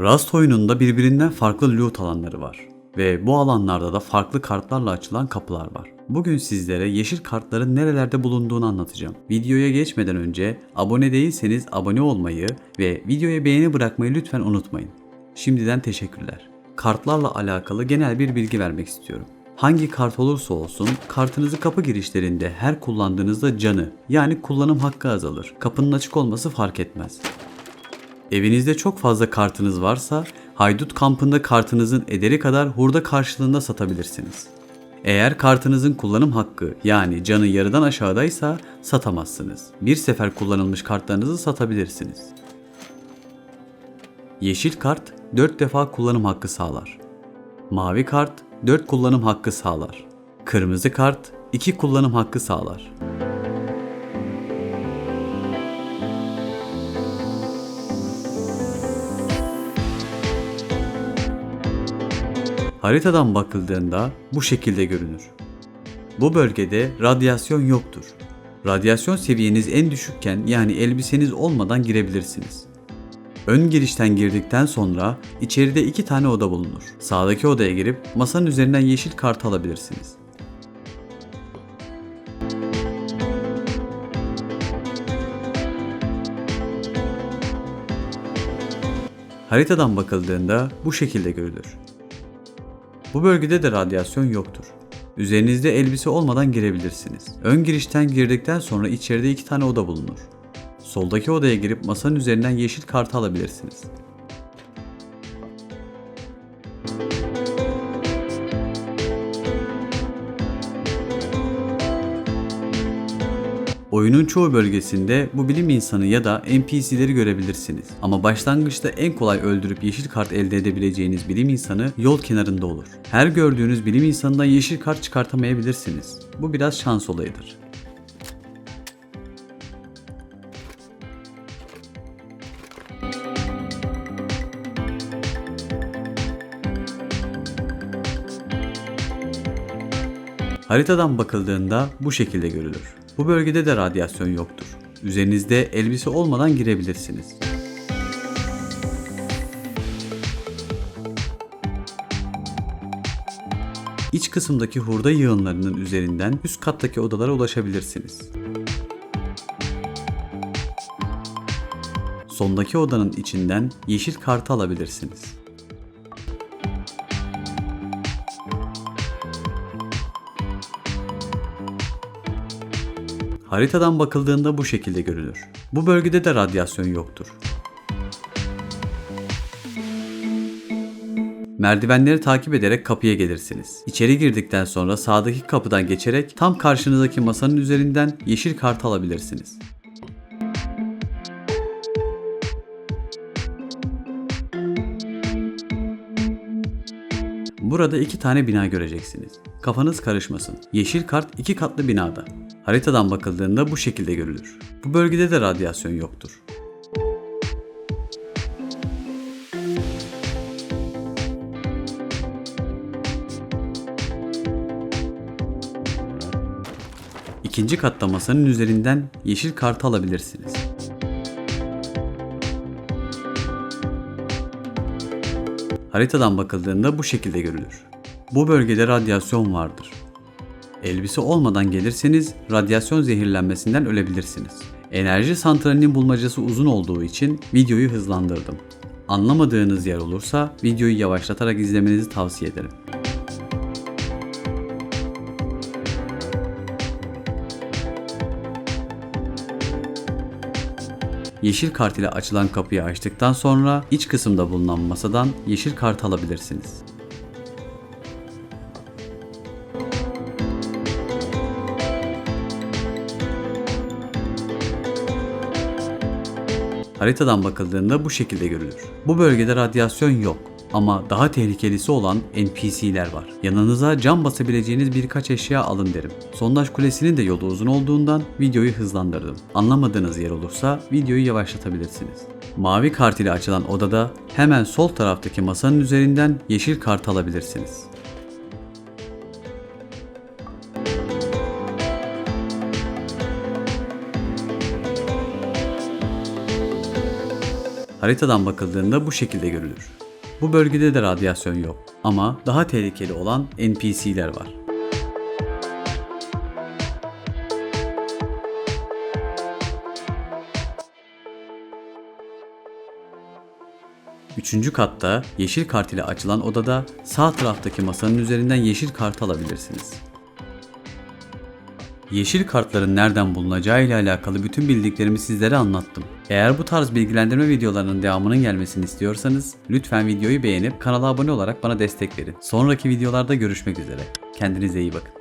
Rust oyununda birbirinden farklı loot alanları var. Ve bu alanlarda da farklı kartlarla açılan kapılar var. Bugün sizlere yeşil kartların nerelerde bulunduğunu anlatacağım. Videoya geçmeden önce abone değilseniz abone olmayı ve videoya beğeni bırakmayı lütfen unutmayın. Şimdiden teşekkürler. Kartlarla alakalı genel bir bilgi vermek istiyorum. Hangi kart olursa olsun kartınızı kapı girişlerinde her kullandığınızda canı yani kullanım hakkı azalır. Kapının açık olması fark etmez. Evinizde çok fazla kartınız varsa haydut kampında kartınızın ederi kadar hurda karşılığında satabilirsiniz. Eğer kartınızın kullanım hakkı yani canı yarıdan aşağıdaysa satamazsınız. Bir sefer kullanılmış kartlarınızı satabilirsiniz. Yeşil kart 4 defa kullanım hakkı sağlar. Mavi kart 4 kullanım hakkı sağlar. Kırmızı kart 2 kullanım hakkı sağlar. Haritadan bakıldığında bu şekilde görünür. Bu bölgede radyasyon yoktur. Radyasyon seviyeniz en düşükken yani elbiseniz olmadan girebilirsiniz. Ön girişten girdikten sonra içeride iki tane oda bulunur. Sağdaki odaya girip masanın üzerinden yeşil kart alabilirsiniz. Haritadan bakıldığında bu şekilde görülür. Bu bölgede de radyasyon yoktur. Üzerinizde elbise olmadan girebilirsiniz. Ön girişten girdikten sonra içeride iki tane oda bulunur. Soldaki odaya girip masanın üzerinden yeşil kartı alabilirsiniz. Oyunun çoğu bölgesinde bu bilim insanı ya da NPC'leri görebilirsiniz. Ama başlangıçta en kolay öldürüp yeşil kart elde edebileceğiniz bilim insanı yol kenarında olur. Her gördüğünüz bilim insanından yeşil kart çıkartamayabilirsiniz. Bu biraz şans olayıdır. Haritadan bakıldığında bu şekilde görülür. Bu bölgede de radyasyon yoktur. Üzerinizde elbise olmadan girebilirsiniz. İç kısımdaki hurda yığınlarının üzerinden üst kattaki odalara ulaşabilirsiniz. Sondaki odanın içinden yeşil kartı alabilirsiniz. Haritadan bakıldığında bu şekilde görülür. Bu bölgede de radyasyon yoktur. Merdivenleri takip ederek kapıya gelirsiniz. İçeri girdikten sonra sağdaki kapıdan geçerek tam karşınızdaki masanın üzerinden yeşil kart alabilirsiniz. Burada iki tane bina göreceksiniz. Kafanız karışmasın. Yeşil kart iki katlı binada. Haritadan bakıldığında bu şekilde görülür. Bu bölgede de radyasyon yoktur. İkinci katta masanın üzerinden yeşil kartı alabilirsiniz. Haritadan bakıldığında bu şekilde görülür. Bu bölgede radyasyon vardır. Elbise olmadan gelirseniz radyasyon zehirlenmesinden ölebilirsiniz. Enerji santralinin bulmacası uzun olduğu için videoyu hızlandırdım. Anlamadığınız yer olursa videoyu yavaşlatarak izlemenizi tavsiye ederim. Yeşil kart ile açılan kapıyı açtıktan sonra iç kısımda bulunan masadan yeşil kart alabilirsiniz. Haritadan bakıldığında bu şekilde görülür. Bu bölgede radyasyon yok ama daha tehlikelisi olan NPC'ler var. Yanınıza cam basabileceğiniz birkaç eşya alın derim. Sondaj kulesinin de yolu uzun olduğundan videoyu hızlandırdım. Anlamadığınız yer olursa videoyu yavaşlatabilirsiniz. Mavi kart ile açılan odada hemen sol taraftaki masanın üzerinden yeşil kart alabilirsiniz. Haritadan bakıldığında bu şekilde görülür. Bu bölgede de radyasyon yok ama daha tehlikeli olan NPC'ler var. Üçüncü katta yeşil kart ile açılan odada sağ taraftaki masanın üzerinden yeşil kart alabilirsiniz. Yeşil kartların nereden bulunacağı ile alakalı bütün bildiklerimi sizlere anlattım. Eğer bu tarz bilgilendirme videolarının devamının gelmesini istiyorsanız lütfen videoyu beğenip kanala abone olarak bana destek verin. Sonraki videolarda görüşmek üzere. Kendinize iyi bakın.